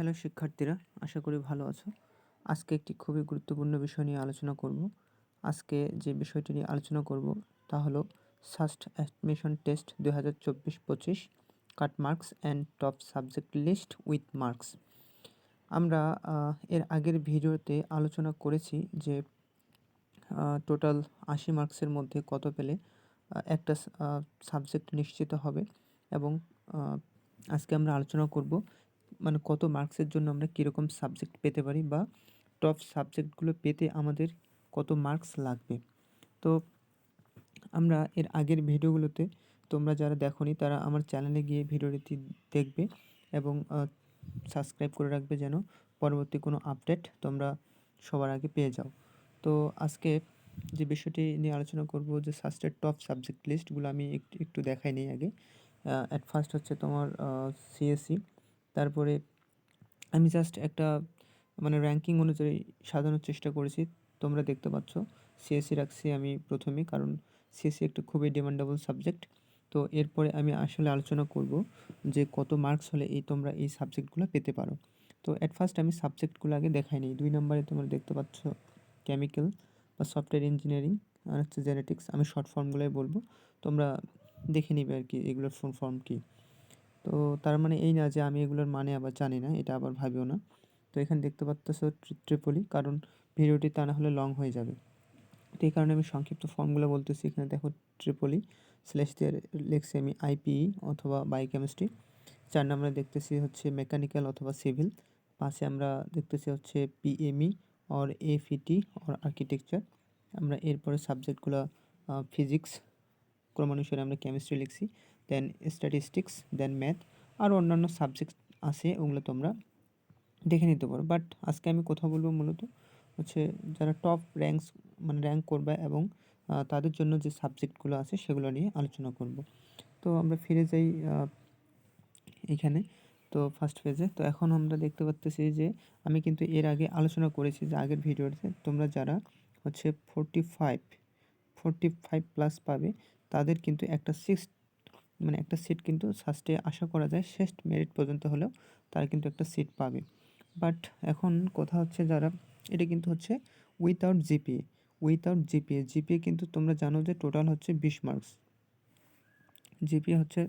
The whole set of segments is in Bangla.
হ্যালো শিক্ষার্থীরা, আশা করি ভালো আছো। আজকে একটি খুবই গুরুত্বপূর্ণ বিষয় নিয়ে আলোচনা করব। আজকে যে বিষয়টি নিয়ে আলোচনা করব, তা হলো সাস্ট অ্যাডমিশন টেস্ট দু হাজার চব্বিশ পঁচিশ cut marks and top subject list with marks আমরা এর আগের ভিডিওতে আলোচনা করেছি যে টোটাল আশি মার্কসের মধ্যে কত পেলে একটা সাবজেক্ট নিশ্চিত হবে এবং আজকে আমরা আলোচনা করব মানে কত মার্কসের জন্য আমরা কীরকম সাবজেক্ট পেতে পারি বা টপ সাবজেক্টগুলো পেতে আমাদের কত মার্কস লাগবে। তো আমরা এর আগের ভিডিওগুলোতে তোমরা যারা দেখোনি তারা আমার চ্যানেলে গিয়ে ভিডিওটি দেখবে এবং সাবস্ক্রাইব করে রাখবে যেন পরবর্তী কোনো আপডেট তোমরা সবার আগে পেয়ে যাও। তো আজকে যে বিষয়টি নিয়ে আলোচনা করব যে সাস্টের টপ সাবজেক্ট লিস্টগুলো আমি একটু একটু দেখাই নিই আগে। অ্যাট ফার্স্ট হচ্ছে তোমার সিএসসি তারপরে আমি জাস্ট একটা মানে র্যাঙ্কিং অনুযায়ী সাজানোর চেষ্টা করেছি, তোমরা দেখতে পাচ্ছ। সিএসসি রাখছি আমি প্রথমেই কারণ সিএসসি একটা খুবই ডিমান্ডেবল সাবজেক্ট তো এরপরে আমি আসলে আলোচনা করব যে কত মার্কস হলে এই তোমরা এই সাবজেক্টগুলো পেতে পারো। তো অ্যাট ফার্স্ট আমি সাবজেক্টগুলো আগে দেখাই নিই। দুই নম্বরে তোমরা দেখতে পাচ্ছ কেমিক্যাল বা সফটওয়্যার ইঞ্জিনিয়ারিং আর হচ্ছে জেনেটিক্স আমি শর্ট ফর্মগুলোই বলব। তোমরা দেখে নিবে আর কি, এগুলোর ফুল ফর্ম কী। তো তার মানে এই না যে আমি এগুলোর মানে আবার জানি না, এটা আবার ভাবিও না। তো এখানে দেখতে পাচ্ছ ট্রিপলি কারণ ভিডিওটি তা না হলে লং হয়ে যাবে। তো এই কারণে আমি সংক্ষিপ্ত ফর্মগুলো বলতেছি, এখানে দেখো ট্রিপলি স্ল্যাশ দিয়ে লিখছি আমি আইপিই অথবা বায়োকেমিস্ট্রি চার নম্বরে দেখতেছি হচ্ছে মেকানিক্যাল অথবা সিভিল পাশে আমরা দেখতেছি হচ্ছে PME or FET or architecture আমরা এরপরে সাবজেক্টগুলো ফিজিক্স ক্রমানুসারে আমরা কেমিস্ট্রি লিখছি। দেন স্ট্যাটিস্টিক্স দেন ম্যাথ আর অন্যান্য সাবজেক্ট আছে, ওগুলো তোমরা দেখে নিতে পারো। বাট আজকে আমি কথা বলব মূলত হচ্ছে যারা টপ র্যাঙ্কস মানে র্যাঙ্ক করবে এবং তাদের জন্য যে সাবজেক্টগুলো আছে, সেগুলো নিয়ে আলোচনা করব। তো আমরা ফিরে যাই এখানে। তো ফার্স্ট পেজে তো এখন আমরা দেখতে পাচ্তেছি যে আমি কিন্তু এর আগে আলোচনা করেছি যে আগের ভিডিওতে তোমরা যারা হচ্ছে forty five forty five plus পাবে, তাদের কিন্তু একটা সিক্স মানে একটা সিট কিন্তু ফার্স্টে আশা করা যায় শেষ মেরিট পর্যন্ত হলেও তারা কিন্তু একটা সিট পাবে। বাট এখন কথা হচ্ছে যারা, এটা কিন্তু হচ্ছে without GPA without GPA GPA কিন্তু তোমরা জানো যে টোটাল হচ্ছে বিশ মার্কস জিপিএ হচ্ছে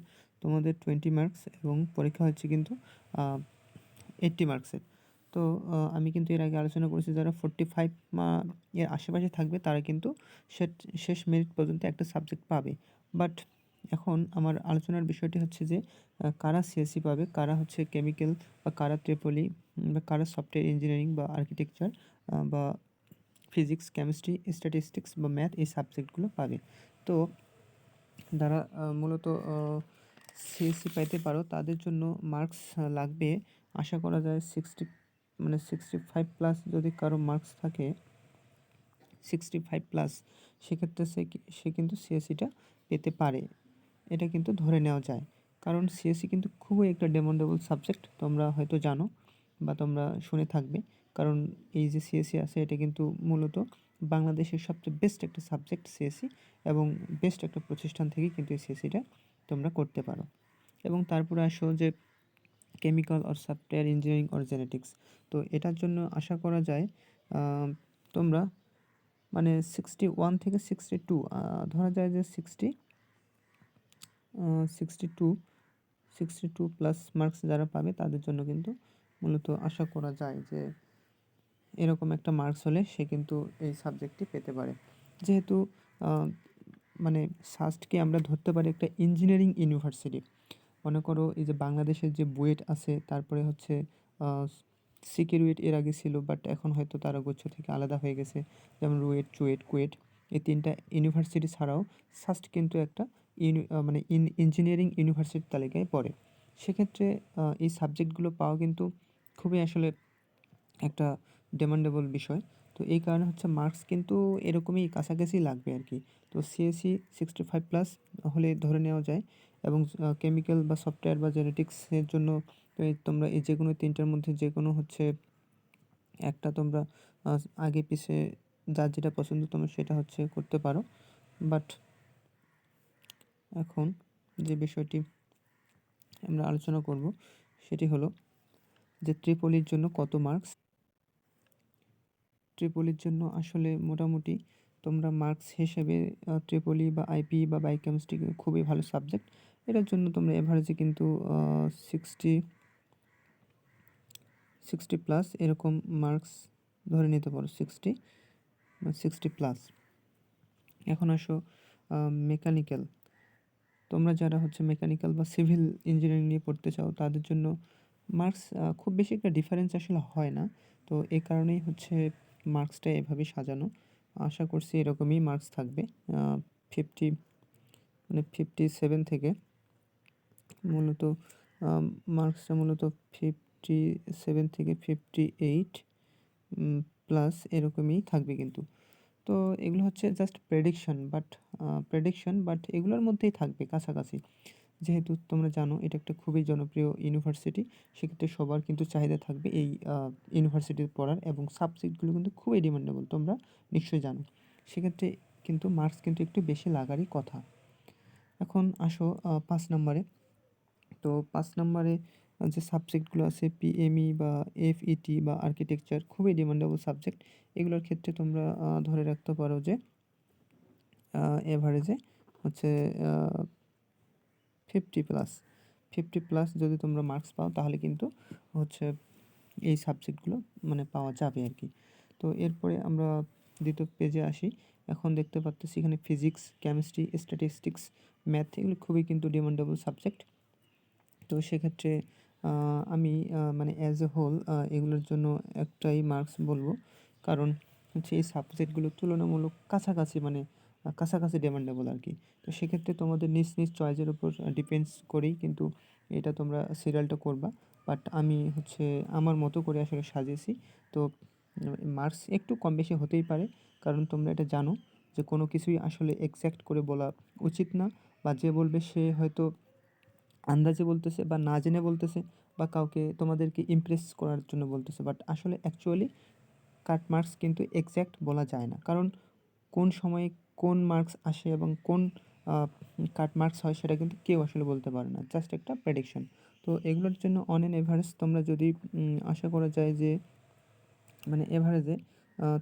তোমাদের টোয়েন্টি মার্কস এবং পরীক্ষা হচ্ছে কিন্তু এইট্টি মার্কসের তো আমি কিন্তু এর আগে আলোচনা করেছি যারা ফোরটি ফাইভ এর আশেপাশে থাকবে তারা কিন্তু শেষ মেরিট পর্যন্ত একটা সাবজেক্ট পাবে। বাট এখন আমার আলোচনার বিষয়টি হচ্ছে যে কারা সিএসসি পাবে, কারা হচ্ছে কেমিক্যাল বা কারা ট্রিপলি বা কারা সফটওয়্যার ইঞ্জিনিয়ারিং বা আর্কিটেকচার বা ফিজিক্স কেমিস্ট্রি স্ট্যাটিস্টিক্স বা ম্যাথ এই সাবজেক্টগুলো পাবে। তো যারা মূলত সিএসসি পাইতে পারো, তাদের জন্য মার্কস লাগবে। আশা করা যায় সিক্সটি মানে সিক্সটি ফাইভ প্লাস যদি কারও মার্কস থাকে সিক্সটি ফাইভ প্লাস সেক্ষেত্রে সে সে কিন্তু সিএসসিটা পেতে পারে। এটা কিন্তু ধরে নেওয়া যায়। কারণ সিএসসি কিন্তু খুবই একটা ডেমন্ডেবল সাবজেক্ট তোমরা হয়তো জানো বা তোমরা শুনে থাকবে। কারণ এই যে সিএসসি আছে, এটা কিন্তু মূলত বাংলাদেশের সবচেয়ে বেস্ট একটা সাবজেক্ট সিএসসি এবং বেস্ট একটা প্রতিষ্ঠান থেকে কিন্তু এই সিএসসিটা তোমরা করতে পারো। এবং তারপরে আসো যে chemical or software engineering or genetics তো এটার জন্য আশা করা যায় তোমরা মানে সিক্সটি ওয়ান থেকে সিক্সটি টু ধরা যায় যে sixty sixty two sixty two plus marks যারা পাবে, তাদের জন্য কিন্তু মূলত আশা করা যায় যে এরকম একটা মার্কস হলে সে কিন্তু এই সাবজেক্টটি পেতে পারে। যেহেতু মানে সাস্টকে আমরা ধরতে পারি একটা ইঞ্জিনিয়ারিং ইউনিভার্সিটি মনে করো এই যে বাংলাদেশের যে বুয়েট আছে, তারপরে হচ্ছে সিকিউরিট এর আগে ছিল বাট এখন হয়তো তারা গুচ্ছ থেকে আলাদা হয়ে গেছে, যেমন রুয়েট, চুয়েট, কুয়েট, এই তিনটা ইউনিভার্সিটি ছাড়াও সাস্ট কিন্তু একটা মানে ইন ইঞ্জিনিয়ারিং ইউনিভার্সিটির তালিকায় পড়ে। সেক্ষেত্রে এই সাবজেক্টগুলো পাওয়া কিন্তু খুবই আসলে একটা ডিমান্ডেবল বিষয়। তো এই কারণে হচ্ছে মার্কস কিন্তু এরকমই কাছাকাছি লাগবে আর কি। তো সিএসসি সিক্সটি ফাইভ প্লাস হলে ধরে নেওয়া যায় এবং কেমিক্যাল বা সফটওয়্যার বা জেনেটিক্সের জন্য তোমরা এই যে কোনো তিনটার মধ্যে যে কোনো হচ্ছে একটা তোমরা আগে পিছে যার যেটা পছন্দ তোমরা সেটা হচ্ছে করতে পারো। বাট এখন যে বিষয়টি আমরা আলোচনা করব, সেটি হলো যে ট্রিপলির জন্য কত মার্কস ট্রিপলির জন্য আসলে মোটামুটি তোমরা মার্কস হিসেবে ট্রিপলি বা আইপি বা বায়োকেমিস্ট্রি খুবই ভালো সাবজেক্ট এটার জন্য তোমরা এভারেজে কিন্তু সিক্সটি সিক্সটি প্লাস এরকম মার্কস ধরে নিতে পারো সিক্সটি সিক্সটি প্লাস এখন আসো মেকানিক্যাল তোমরা যারা হচ্ছে মেকানিক্যাল বা সিভিল ইঞ্জিনিয়ারিং নিয়ে পড়তে চাও, তাদের জন্য মার্কস খুব বেশি একটা ডিফারেন্স আসলে হয় না। তো এ কারণেই হচ্ছে মার্কসটা এভাবেই সাজানো। আশা করছি এরকমই মার্কস থাকবে। ফিফটি মানে ফিফটি সেভেন থেকে মূলত মার্কসটা মূলত ফিফটি সেভেন থেকে ফিফটি এইট প্লাস এরকমই থাকবে কিন্তু। তো এগুলো হচ্ছে just prediction but prediction but এগুলোর মধ্যেই থাকবে কাছাকাছি। যেহেতু তোমরা জানো, এটা একটা খুবই জনপ্রিয় ইউনিভার্সিটি সেক্ষেত্রে সবার কিন্তু চাহিদা থাকবে এই ইউনিভার্সিটির পড়ার এবং সাবজেক্টগুলো কিন্তু খুবই ডিমান্ডেবল তোমরা নিশ্চয়ই জানো। সেক্ষেত্রে কিন্তু মার্কস কিন্তু একটু বেশি লাগারই কথা। এখন আসো পাঁচ নম্বরে। তো পাঁচ নম্বরে যে সাবজেক্টগুলো আছে পিএমই বা এফইটি বা আর্কিটেকচার খুবই ডিমান্ডেবল সাবজেক্ট এগুলোর ক্ষেত্রে তোমরা ধরে রাখতে পারো যে এভারেজে হচ্ছে ফিফটি প্লাস ফিফটি প্লাস যদি তোমরা মার্কস পাও, তাহলে কিন্তু হচ্ছে এই সাবজেক্টগুলো মানে পাওয়া যাবে আর কি। তো এরপরে আমরা দ্বিতীয় পেজে আসি। এখন দেখতে পাচ্ছি এখানে ফিজিক্স কেমিস্ট্রি স্ট্যাটিস্টিক্স ম্যাথ এগুলো খুবই কিন্তু ডিমান্ডেবল সাবজেক্ট তো সেক্ষেত্রে আমি মানে অ্যাজ এ হোল এগুলোর জন্য একটাই মার্কস বলব। কারণ হচ্ছে এই সাবজেক্টগুলো তুলনামূলক কাছাকাছি মানে কাছাকাছি ডিমান্ডেবল আর কি তো সেক্ষেত্রে তোমাদের নিজ নিজ চয়েসের উপর ডিপেন্ডস করেই কিন্তু এটা তোমরা সিরিয়ালটা করবা। বাট আমি হচ্ছে আমার মতো করে আসলে সাজিয়েছি। তো মার্কস একটু কম বেশি হতেই পারে। কারণ তোমরা এটা জানো যে কোনো কিছুই আসলে এক্স্যাক্ট করে বলা উচিত না। বা যে বলবে সে হয়তো আন্দাজে বলতেছে বা না জেনে বলতেছে বা কাউকে তোমাদেরকে ইমপ্রেস করার জন্য বলতেছে। বাট আসলে অ্যাকচুয়ালি কাট মার্কস কিন্তু এক্স্যাক্ট বলা যায় না। কারণ কোন সময়ে কোন মার্কস আসে এবং কোন কাট মার্কস হয় সেটা কিন্তু কেউ আসলে বলতে পারে না। জাস্ট একটা প্রেডিকশন তো এগুলোর জন্য অন এন এভারেজ তোমরা যদি আশা করা যায় যে মানে এভারেজে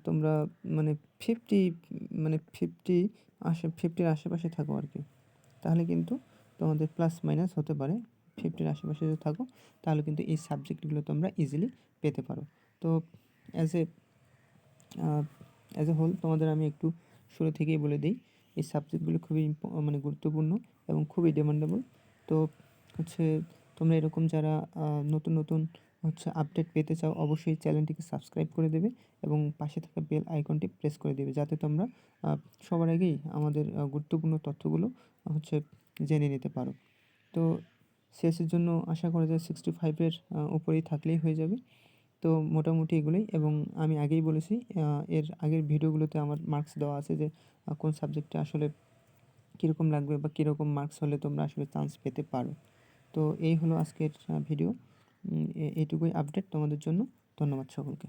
তোমরা মানে ফিফটি মানে ফিফটি আশে ফিফটির আশেপাশে থাকো আর কি। তাহলে কিন্তু তোমাদের প্লাস মাইনাস হতে পারে। ফিফটির আশেপাশে যদি থাকো, তাহলে কিন্তু এই সাবজেক্টগুলো তোমরা ইজিলি পেতে পারো। তো as a as a whole তোমাদের আমি একটু শুরু থেকেই বলে দিই, এই সাবজেক্টগুলো খুবই মানে গুরুত্বপূর্ণ এবং খুবই ডিমান্ডেবল তো হচ্ছে তোমরা এরকম যারা নতুন নতুন হচ্ছে আপডেট পেতে চাও, অবশ্যই চ্যানেলটিকে সাবস্ক্রাইব করে দেবে এবং পাশে থাকা বেল আইকনটি প্রেস করে দেবে যাতে তোমরা সবার আগেই আমাদের গুরুত্বপূর্ণ তথ্যগুলো হচ্ছে জেনে নিতে পারো। তো শেষের জন্য আশা করা যায় সিক্সটি ফাইভের উপরেই থাকলেই হয়ে যাবে। তো মোটামুটি এগুলোই এবং আমি আগেই বলেছি এর আগের ভিডিওগুলোতে আমার মার্কস দেওয়া আছে যে কোন সাবজেক্টে আসলে কীরকম লাগবে বা কীরকম মার্কস হলে তোমরা আসলে চান্স পেতে পারো। তো এই হলো আজকের ভিডিও এইটুকুই আপডেট তোমাদের জন্য। ধন্যবাদ সকলকে।